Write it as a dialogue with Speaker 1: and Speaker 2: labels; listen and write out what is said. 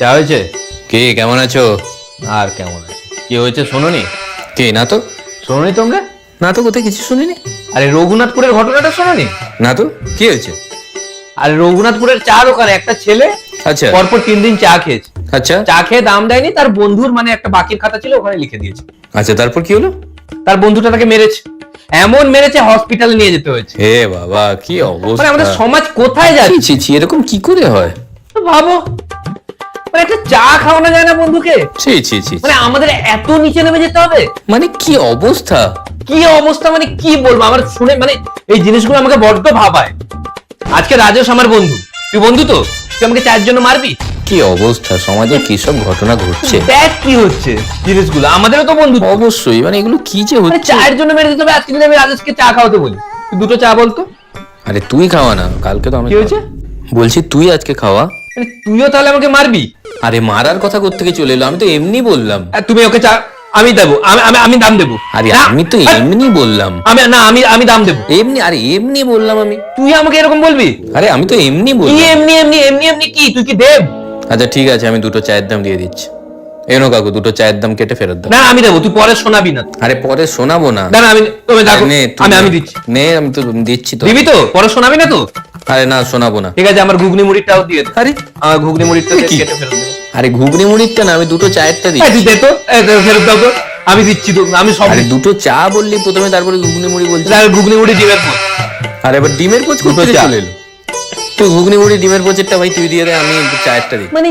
Speaker 1: চা হয়েছে?
Speaker 2: কে কেমন আছো?
Speaker 1: আর কেমন আছে? কি হয়েছে শোনোনি?
Speaker 2: কে না তো।
Speaker 1: শোনোনি তোমরা?
Speaker 2: না তো কোথায় কিছু শুনিনি?
Speaker 1: আরে রঘুনাথপুরের ঘটনাটা শোনোনি?
Speaker 2: না তো কি হয়েছে?
Speaker 1: আরে রঘুনাথপুরের চা দোকানে একটা ছেলে
Speaker 2: আচ্ছা।
Speaker 1: পরপর তিন দিন চা খেয়েছে।
Speaker 2: আচ্ছা।
Speaker 1: চা খেয়ে দাম দেয়নি তার বন্ধুর মানে একটা বাকির খাতা ছিল ওখানে লিখে দিয়েছে।
Speaker 2: আচ্ছা তারপর কি হলো?
Speaker 1: তার বন্ধুটা তাকে মেরেছে। এমন মেরেছে হসপিটালে নিয়ে যেতে হয়েছে।
Speaker 2: হে বাবা কি
Speaker 1: মানে আমাদের
Speaker 2: অবস্থা।
Speaker 1: সমাজ কোথায় যাচ্ছে?
Speaker 2: এরকম কি করে হয়?
Speaker 1: ভাবো। মানে একটা চা খাওয়ানো যায় না বন্ধুকে?
Speaker 2: ছি ছি ছি
Speaker 1: মানে আমাদের এত নিচে নেমে যেতে হবে?
Speaker 2: মানে কি অবস্থা?
Speaker 1: কি অবস্থা মানে কি বলব? আমার শুনে মানে এই জিনিসগুলো আমাকে বড্ড ভাবায়। আজকে রাজেশ আমার বন্ধু। তুই বন্ধু তো? তুই আমাকে চায়ের জন্য মারবি?
Speaker 2: কি অবস্থা? সমাজে কি সব ঘটনা ঘটছে?
Speaker 1: দেখ কি হচ্ছে জিনিসগুলো। আমাদেরও তো বন্ধু।
Speaker 2: অবশ্যই মানে এগুলো কি যে
Speaker 1: মানে
Speaker 2: হচ্ছে?
Speaker 1: চায়ের জন্য মেরে দিতে হবে আজকে যদি আমি রাজেশকে চা খাওয়াতে বলি। তুই দুটো চা বলতো
Speaker 2: আরে তুই খাওয়া না কালকে তো আমি
Speaker 1: কি হয়েছে?
Speaker 2: বলছি তুই আজকে খাওয়া।
Speaker 1: মানে তুইও তাহলে আমাকে মারবি?
Speaker 2: আরে মারার কথা কোত্থেকে চলে এলো? আমি তো এমনি বললাম।
Speaker 1: তুমি ওকে চা আমি দেবো আমি আমি আমি দাম দেবো।
Speaker 2: আরে আমি তো এমনি বললাম।
Speaker 1: আমি না আমি আমি দাম দেবো।
Speaker 2: এমনি আরে এমনি বললাম আমি।
Speaker 1: তুই আমাকে এরকম বলবি?
Speaker 2: আরে আমি তো এমনি
Speaker 1: কি
Speaker 2: বললাম
Speaker 1: এমনি এমনি এমনি এমনি কি? তুই কি দেব?
Speaker 2: আচ্ছা ঠিক আছে আমি দুটো চায়ের দাম দিয়ে দিচ্ছি। এনো কাকু দুটো চায়ের দাম কেটে ফেরত দাও।
Speaker 1: না আমি দেবো তুই পরে শোনাবি না।
Speaker 2: আরে পরে শোনাবো না।
Speaker 1: না আমি তুমি দেখো আমি আমি দিচ্ছি।
Speaker 2: নে আমি তো দিচ্ছি তো।
Speaker 1: দিবি তো? পরে শোনাবি না তো?
Speaker 2: আরে না শোনাবো না।
Speaker 1: ঠিক আছে আমার ঘুগনি মুড়িটাও দিয়ে দে।
Speaker 2: আরে?
Speaker 1: আমার ঘুগনি মুড়িটা কেটে ফেরত দে।
Speaker 2: আরে ঘুগনি মুড়িটা না আমি দুটো চায়েরটা
Speaker 1: দিই দিতে তো ফেরত দাও তো। আমি দিচ্ছি তো আমি সব
Speaker 2: আরে দুটো চা বললি প্রথমে তারপরে ঘুগনি মুড়ি
Speaker 1: বলছিস। আরে ঘুগনি মুড়ি ডিমের পোচ।
Speaker 2: আরে এবার ডিমের পোচ
Speaker 1: দুটো চা।
Speaker 2: চলে এলো। তুই ঘুগনি মুড়ি ডিমের পোচেরটা ভাই তুই দিয়ে দে আমি চায়েরটা দিই
Speaker 1: মানে